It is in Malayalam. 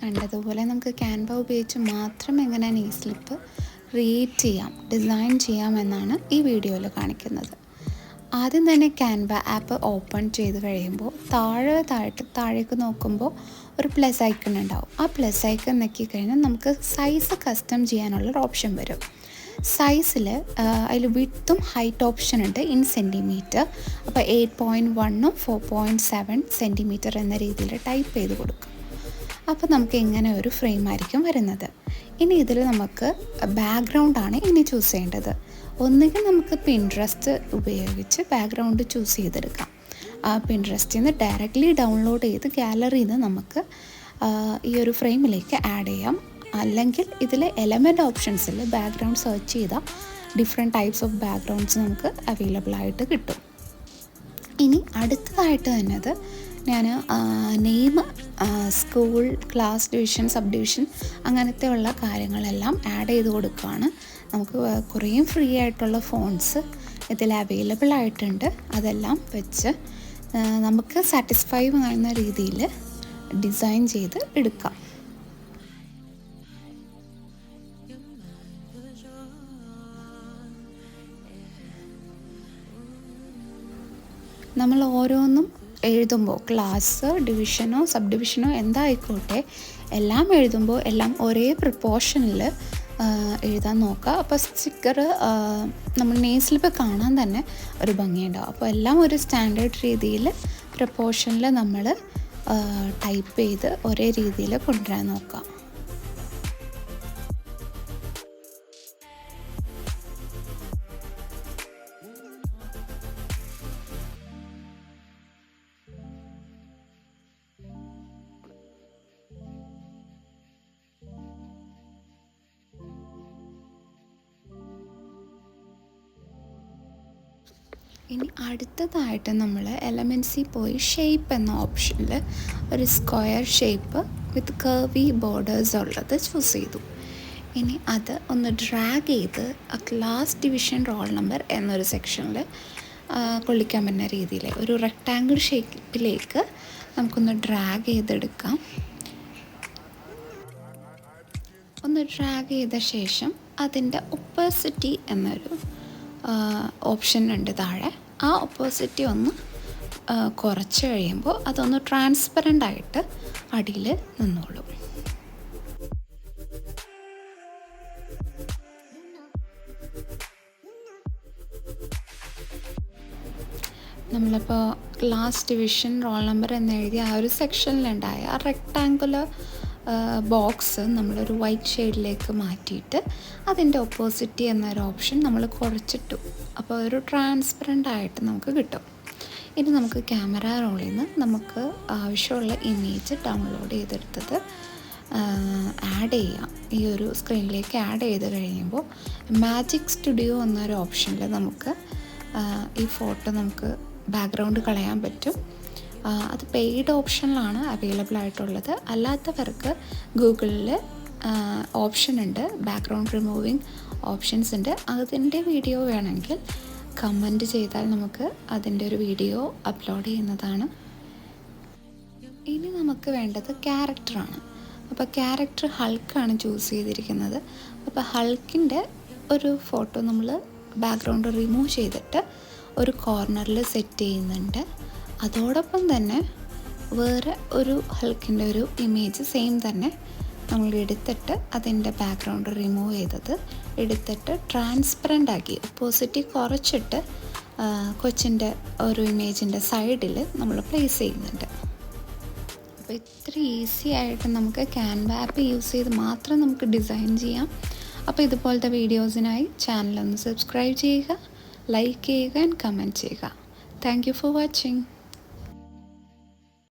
കണ്ടതുപോലെ നമുക്ക് ക്യാൻവ ഉപയോഗിച്ച് മാത്രം എങ്ങനെ നെയ് സ്ലിപ്പ് ക്രിയേറ്റ് ചെയ്യാം ഡിസൈൻ ചെയ്യാം എന്നാണ് ഈ വീഡിയോയിൽ കാണിക്കുന്നത്. ആദ്യം തന്നെ ക്യാൻവ ആപ്പ് ഓപ്പൺ ചെയ്ത് കഴിയുമ്പോൾ താഴെ താഴെ താഴേക്ക് നോക്കുമ്പോൾ ഒരു പ്ലസ് ഐക്കൺ ഉണ്ടാവും. ആ പ്ലസ് ഐക്കൺ നെക്കി കഴിഞ്ഞാൽ നമുക്ക് സൈസ് കസ്റ്റം ചെയ്യാനുള്ളൊരു ഓപ്ഷൻ വരും. സൈസിൽ അതിൽ വിത്തും ഹൈറ്റ് ഓപ്ഷൻ ഉണ്ട് ഇൻ സെന്റിമീറ്റർ അപ്പോൾ എയ്റ്റ് പോയിന്റ് വണ്ണും ഫോർ പോയിന്റ് സെവൻ സെന്റിമീറ്റർ എന്ന രീതിയിൽ ടൈപ്പ് ചെയ്ത് കൊടുക്കും. അപ്പോൾ നമുക്ക് ഇങ്ങനെ ഒരു ഫ്രെയിം ആയിരിക്കും വരുന്നത്. ഇനി ഇതിൽ നമുക്ക് ബാക്ക്ഗ്രൗണ്ട് ആണ് ഇനി ചൂസ് ചെയ്യേണ്ടത്. ഒന്നുകിൽ നമുക്ക് പിൻട്രസ്റ്റ് ഉപയോഗിച്ച് ബാക്ക്ഗ്രൗണ്ട് ചൂസ് ചെയ്തെടുക്കാം. ആ പിൻട്രസ്റ്റിൽ നിന്ന് ഡയറക്റ്റ്ലി ഡൗൺലോഡ് ചെയ്ത് ഗാലറിയിൽ നിന്ന് നമുക്ക് ഈ ഒരു ഫ്രെയിമിലേക്ക് ആഡ് ചെയ്യാം. അല്ലെങ്കിൽ ഇതിലെ എലമെന്റ് ഓപ്ഷൻസിൽ ബാക്ക്ഗ്രൗണ്ട് സെർച്ച് ചെയ്താൽ ഡിഫറെന്റ് ടൈപ്സ് ഓഫ് ബാക്ക്ഗ്രൗണ്ട്സ് നമുക്ക് അവൈലബിൾ ആയിട്ട് കിട്ടും. ഇനി അടുത്തതായിട്ട് തന്നത് ഞാൻ name school class division sub division അങ്ങനത്തെ ഉള്ള കാര്യങ്ങളെല്ലാം ആഡ് ചെയ്ത് കൊടുക്കുകയാണ് നമുക്ക് കുറേയും ഫ്രീ ആയിട്ടുള്ള ഫോൺസ് ഇതിൽ അവൈലബിൾ ആയിട്ടുണ്ട്. അതെല്ലാം വെച്ച് നമുക്ക് സാറ്റിസ്ഫൈ ആകുന്ന രീതിയിൽ ഡിസൈൻ ചെയ്ത് എടുക്കാം. നമ്മൾ ഓരോന്നും എഴുതുമ്പോൾ ക്ലാസ് ഡിവിഷനോ സബ് ഡിവിഷനോ എന്തായിക്കോട്ടെ എല്ലാം എഴുതുമ്പോൾ എല്ലാം ഒരേ പ്രിപ്പോർഷനിൽ എഴുതാൻ നോക്കുക അപ്പോൾ സ്റ്റിക്കർ നമ്മൾ നെയ് സ്ലിപ്പ് കാണാൻ തന്നെ ഒരു ഭംഗിയുണ്ടാവും. അപ്പോൾ എല്ലാം ഒരു സ്റ്റാൻഡേർഡ് രീതിയിൽ പ്രപ്പോർഷനിൽ നമ്മൾ ടൈപ്പ് ചെയ്ത് ഒരേ രീതിയിൽ കൊണ്ടുവരാൻ നോക്കാം. ഇനി അടുത്തതായിട്ട് നമ്മൾ എലമെൻസിൽ പോയി ഷേപ്പ് എന്ന ഓപ്ഷനിൽ ഒരു square shape with curvy borders ഉള്ളത് ചൂസ് ചെയ്തു. ഇനി അത് ഒന്ന് ഡ്രാഗ് ചെയ്ത് ആ ക്ലാസ് ഡിവിഷൻ റോൾ നമ്പർ എന്നൊരു സെക്ഷനിൽ കൊള്ളിക്കാൻ പറ്റുന്ന രീതിയിൽ ഒരു റെക്റ്റാങ്കിൾ ഷേപ്പിലേക്ക് നമുക്കൊന്ന് ഡ്രാഗ് ചെയ്തെടുക്കാം. ഒന്ന് ഡ്രാഗ് ചെയ്ത ശേഷം അതിന്റെ ഒപ്പോസിറ്റി എന്നൊരു ഓപ്ഷൻ ഉണ്ട് താഴെ. ആ ഓപ്പോസിറ്റി ഒന്ന് കുറച്ച് കഴിയുമ്പോൾ അതൊന്ന് ട്രാൻസ്പെറന്റ് ആയിട്ട് അടിയിൽ നിന്നോളും. നമ്മളിപ്പോൾ ലാസ്റ്റ് ഡിവിഷൻ റോൾ നമ്പർ എന്ന് എഴുതി ആ ഒരു സെക്ഷനിലുണ്ടായ ആ റെക്ടാങ്കുലർ ബോക്സ് നമ്മളൊരു വൈറ്റ് ഷെയ്ഡിലേക്ക് മാറ്റിയിട്ട് അതിന്റെ ഓപ്പോസിറ്റ് എന്നൊരു ഓപ്ഷൻ നമ്മൾ കുറച്ചിട്ടു. അപ്പോൾ ഒരു ട്രാൻസ്പെറന്റ് ആയിട്ട് നമുക്ക് കിട്ടും. ഇനി നമുക്ക് ക്യാമറ റോളിൽ നിന്ന് നമുക്ക് ആവശ്യമുള്ള ഇമേജ് ഡൗൺലോഡ് ചെയ്തെടുത്തത് ആഡ് ചെയ്യാം. ഈ ഒരു സ്ക്രീനിലേക്ക് ആഡ് ചെയ്ത് കഴിയുമ്പോൾ മാജിക് സ്റ്റുഡിയോ എന്നൊരു ഓപ്ഷനിൽ നമുക്ക് ഈ ഫോട്ടോ നമുക്ക് ബാക്ക്ഗ്രൗണ്ട് കളയാൻ പറ്റും. അത് പെയ്ഡ് ഓപ്ഷനിലാണ് അവൈലബിൾ ആയിട്ടുള്ളത്. അല്ലാത്തവർക്ക് ഗൂഗിളിൽ ഓപ്ഷൻ ഉണ്ട്. ബാക്ക്ഗ്രൗണ്ട് റിമൂവിങ് ഓപ്ഷൻസ് ഉണ്ട്. അതിന്റെ വീഡിയോ വേണമെങ്കിൽ കമന്റ് ചെയ്താൽ നമുക്ക് അതിന്റെ ഒരു വീഡിയോ അപ്ലോഡ് ചെയ്യുന്നതാണ്. ഇനി നമുക്ക് വേണ്ടത് ക്യാരക്ടറാണ് അപ്പോൾ ക്യാരക്ടർ ഹൾക്കാണ് ചൂസ് ചെയ്തിരിക്കുന്നത്. അപ്പോൾ ഹൾക്കിന്റെ ഒരു ഫോട്ടോ നമ്മൾ ബാക്ക്ഗ്രൗണ്ട് റിമൂവ് ചെയ്തിട്ട് ഒരു കോർണറിൽ സെറ്റ് ചെയ്യുന്നുണ്ട്. അതോടൊപ്പം തന്നെ വേറെ ഒരു ഹൾക്കിന്റെ ഒരു ഇമേജ് സെയിം തന്നെ നമ്മൾ എടുത്തിട്ട് അതിന്റെ ബാക്ക്ഗ്രൗണ്ട് റിമൂവ് ചെയ്തത്. എടുത്തിട്ട് ട്രാൻസ്പെറന്റ് ആക്കി ഓപ്പോസിറ്റ് കുറച്ചിട്ട് കൊച്ചിന്റെ ഒരു ഇമേജിന്റെ സൈഡിൽ നമ്മൾ പ്ലേസ് ചെയ്യുന്നുണ്ട്. അപ്പോൾ ഇത്ര ഈസി ആയിട്ട് നമുക്ക് ക്യാൻവ ആപ്പ് യൂസ് ചെയ്ത് മാത്രം നമുക്ക് ഡിസൈൻ ചെയ്യാം. അപ്പോൾ ഇതുപോലത്തെ വീഡിയോസിനായി ചാനൽ ഒന്ന് സബ്സ്ക്രൈബ് ചെയ്യുക ലൈക്ക് ചെയ്യുക ആൻഡ് കമന്റ് ചെയ്യുക. Thank you for watching